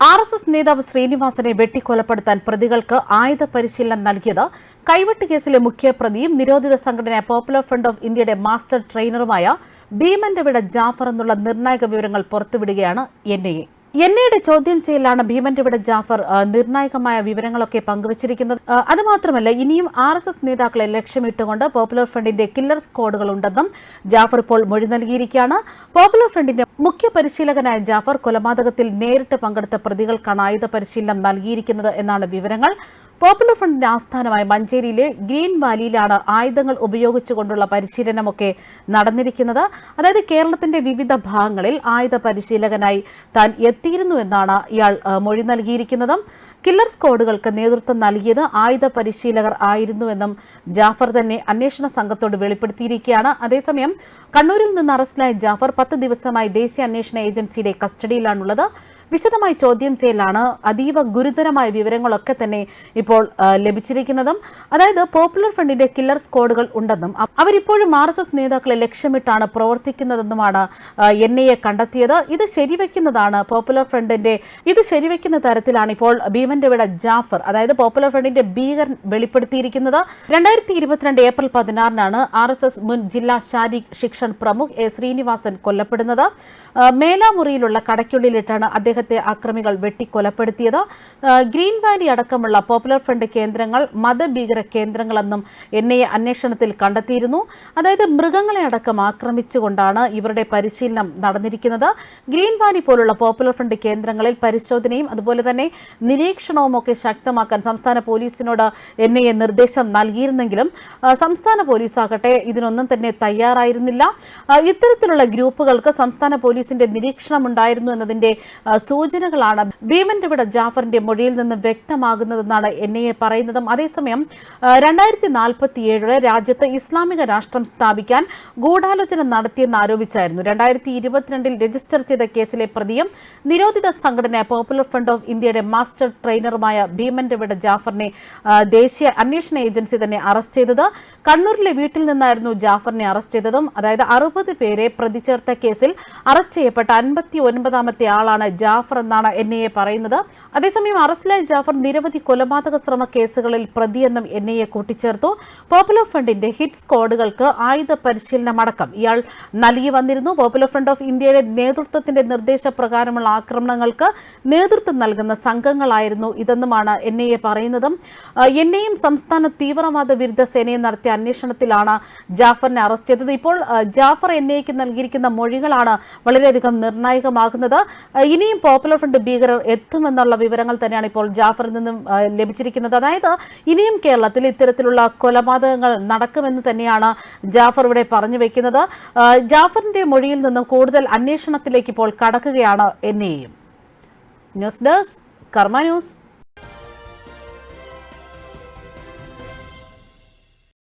R S S നേതാവ് ശ്രീനിവാസനെ വെട്ടിക്കൊലപ്പെടുത്താൻ പ്രതികൾക്ക് ആയുധ പരിശീലനം നൽകിയത് കൈവെട്ട് കേസിലെ മുഖ്യ പ്രതിയും നിരോധിത സംഘടന പോപ്പുലർ ഫ്രണ്ട് ഓഫ് ഇന്ത്യയുടെ മാസ്റ്റർ ട്രെയിനറുമായ ഭീമന്റെ വിട ജാഫർ എന്നുള്ള നിർണായക വിവരങ്ങൾ പുറത്തുവിടുകയാണ് എൻ ഐ എ എൻ ഐയുടെ ചോദ്യം ചെയ്യലാണ് ഭീമൻ ഇവിടെ ജാഫർ നിർണായകമായ വിവരങ്ങളൊക്കെ പങ്കുവച്ചിരിക്കുന്നത്. അതുമാത്രമല്ല ഇനിയും ആർ എസ് എസ് നേതാക്കളെ ലക്ഷ്യമിട്ടുകൊണ്ട് പോപ്പുലർ ഫ്രണ്ടിന്റെ കില്ലർ സ്ക്വാഡുകൾ ഉണ്ടെന്നും ജാഫർ ഇപ്പോൾ മൊഴി നൽകിയിരിക്കുകയാണ്. പോപ്പുലർ ഫ്രണ്ടിന്റെ മുഖ്യ പരിശീലകനായ ജാഫർ കൊലപാതകത്തിൽ നേരിട്ട് പങ്കെടുത്ത പ്രതികൾക്കാണ് ആയുധ പരിശീലനം നൽകിയിരിക്കുന്നത് എന്നാണ് വിവരങ്ങൾ. പോപ്പുലർ ഫ്രണ്ടിന്റെ ആസ്ഥാനമായ മഞ്ചേരിയിലെ ഗ്രീൻ വാലിയിലാണ് ആയുധങ്ങൾ ഉപയോഗിച്ചുകൊണ്ടുള്ള പരിശീലനമൊക്കെ നടന്നിരിക്കുന്നത്. അതായത് കേരളത്തിന്റെ വിവിധ ഭാഗങ്ങളിൽ ആയുധ പരിശീലകനായി താൻ എത്തിയിരുന്നു എന്നാണ് ഇയാൾ മൊഴി നൽകിയിരിക്കുന്നത്. കില്ലർ സ്ക്വാഡുകൾക്ക് നേതൃത്വം നൽകിയത് ആയുധ പരിശീലകർ ആയിരുന്നുവെന്നും ജാഫർ തന്നെ അന്വേഷണ സംഘത്തോട് വെളിപ്പെടുത്തിയിരിക്കുകയാണ്. അതേസമയം കണ്ണൂരിൽ നിന്ന് അറസ്റ്റിലായ ജാഫർ പത്ത് ദിവസമായി ദേശീയ അന്വേഷണ ഏജൻസിയുടെ കസ്റ്റഡിയിലാണുള്ളത്. വിശദമായി ചോദ്യം ചെയ്യലാണ് അതീവ ഗുരുതരമായ വിവരങ്ങളൊക്കെ തന്നെ ഇപ്പോൾ ലഭിച്ചിരിക്കുന്നതും. അതായത് പോപ്പുലർ ഫ്രണ്ടിന്റെ കില്ലർ സ്കോഡുകൾ ഉണ്ടെന്നും അവ- അവരിപ്പോഴും ആർ എസ് എസ് നേതാക്കളെ ലക്ഷ്യമിട്ടാണ് പ്രവർത്തിക്കുന്നതെന്നുമാണ് എൻ ഐ എ കണ്ടെത്തിയത്. ഇത് ശരിവെക്കുന്നതാണ് പോപ്പുലർ ഫ്രണ്ടിന്റെ ഇത് ശരിവെക്കുന്ന തരത്തിലാണ് ഇപ്പോൾ ഭീമന്റെ വിട ജാഫർ അതായത് പോപ്പുലർ ഫ്രണ്ടിന്റെ ഭീകരൻ വെളിപ്പെടുത്തിയിരിക്കുന്നത്. രണ്ടായിരത്തി ഇരുപത്തിരണ്ട് ഏപ്രിൽ പതിനാറിനാണ് ആർ എസ് എസ് മുൻ ജില്ലാ ശാരീരിക് ശിക്ഷൺ പ്രമുഖ് എ ശ്രീനിവാസൻ കൊല്ലപ്പെടുന്നത്. മേലാമുറിയിലുള്ള കടയ്ക്കുള്ളിലിട്ടാണ് അദ്ദേഹത്തെ അക്രമികൾ വെട്ടിക്കൊലപ്പെടുത്തിയത്. ഗ്രീൻ വാലി അടക്കമുള്ള പോപ്പുലർ ഫ്രണ്ട് കേന്ദ്രങ്ങൾ മതഭീകര കേന്ദ്രങ്ങളെന്നും എൻ ഐ അന്വേഷണത്തിൽ കണ്ടെത്തിയിരുന്നു. അതായത് മൃഗങ്ങളെ അടക്കം ആക്രമിച്ചുകൊണ്ടാണ് ഇവരുടെ പരിശീലനം നടന്നിരിക്കുന്നത്. ഗ്രീൻ വാലി പോലുള്ള പോപ്പുലർ ഫ്രണ്ട് കേന്ദ്രങ്ങളിൽ പരിശോധനയും അതുപോലെ തന്നെ നിരീക്ഷണവും ഒക്കെ ശക്തമാക്കാൻ സംസ്ഥാന പോലീസിനോട് എൻ ഐ എ നിർദ്ദേശം നൽകിയിരുന്നെങ്കിലും സംസ്ഥാന പോലീസ് ആകട്ടെ ഇതിനൊന്നും തന്നെ തയ്യാറായിരുന്നില്ല. ഇത്തരത്തിലുള്ള ഗ്രൂപ്പുകൾക്ക് സംസ്ഥാന പോലീസിന്റെ നിരീക്ഷണം ഉണ്ടായിരുന്നു എന്നതിന്റെ സൂചനകളാണ്. ഭീമൻ വിട ജാഫറിന്റെ മൊഴിയിൽ നിന്ന് വ്യക്തമാകുന്നതെന്നാണ് എൻ ഐ എ പറയുന്നതും. അതേസമയം രണ്ടായിരത്തി നാൽപ്പത്തിയേഴോടെ രാജ്യത്ത് ഇസ്ലാമിക രാഷ്ട്രം സ്ഥാപിക്കാൻ ഗൂഢാലോചന നടത്തിയെന്ന് ആരോപിച്ചായിരുന്നു. രണ്ടായിരത്തി ഇരുപത്തിരണ്ടിൽ രജിസ്റ്റർ ചെയ്ത കേസിലെ പ്രതിയും നിരോധിത സംഘടന പോപ്പുലർ ഫ്രണ്ട് ഓഫ് ഇന്ത്യയുടെ മാസ്റ്റർ ട്രെയിനറുമായ ഭീമൻ രവിട ജാഫറിനെ ദേശീയ അന്വേഷണ ഏജൻസി തന്നെ അറസ്റ്റ് ചെയ്തത്. കണ്ണൂരിലെ വീട്ടിൽ നിന്നായിരുന്നു ജാഫറിനെ അറസ്റ്റ് ചെയ്തതും. അതായത് അറുപത് പേരെ പ്രതി ചേർത്ത കേസിൽ അറസ്റ്റ് ചെയ്യപ്പെട്ട അൻപത്തി ഒൻപതാമത്തെ ആളാണ് ജാഫർ. എന്നാണ് എൻ ഐ എ പറയുന്നത്. അതേസമയം അറസ്റ്റിലായ ജാഫർ നിരവധി കൊലപാതക ശ്രമ കേസുകളിൽ പ്രതിയെന്നും എൻ ഐ എ കൂട്ടിച്ചേർത്തു. പോപ്പുലർ ഫ്രണ്ടിന്റെ ഹിറ്റ് സ്ക്വാഡുകൾക്ക് ആയുധ പരിശീലനം അടക്കം ഇയാൾ നൽകി വന്നിരുന്നു. പോപ്പുലർ ഫ്രണ്ട് ഓഫ് ഇന്ത്യയുടെ നേതൃത്വത്തിന്റെ നിർദ്ദേശപ്രകാരമുള്ള ആക്രമണങ്ങൾക്ക് നേതൃത്വം നൽകുന്ന സംഘങ്ങളായിരുന്നു ഇതെന്നുമാണ് എൻ ഐ എ പറയുന്നതും. എൻ ഐയും സംസ്ഥാന തീവ്രവാദ വിരുദ്ധ സേനയും നടത്തിയ അന്വേഷണത്തിലാണ് ജാഫറിനെ അറസ്റ്റ് ചെയ്തത്. ഇപ്പോൾ ജാഫർ എൻ ഐക്ക് നൽകിയിരിക്കുന്ന മൊഴികളാണ് വളരെയധികം നിർണായകമാകുന്നത്. ഇനിയും പോപ്പുലർ ഫ്രണ്ട് ഭീകരർ എത്തുമെന്നുള്ള വിവരങ്ങൾ തന്നെയാണ് ഇപ്പോൾ ജാഫറിൽ നിന്നും ലഭിച്ചിരിക്കുന്നത്. അതായത് ഇനിയും കേരളത്തിൽ ഇത്തരത്തിലുള്ള കൊലപാതകങ്ങൾ നടക്കുമെന്ന് തന്നെയാണ് ജാഫർ ഇവിടെ പറഞ്ഞു വെക്കുന്നത്. ജാഫറിന്റെ മൊഴിയിൽ നിന്നും കൂടുതൽ അന്വേഷണത്തിലേക്ക് ഇപ്പോൾ കടക്കുകയാണ് എന്നെയും ന്യൂസ് ഡെസ്ക് കർമ്മ ന്യൂസ്.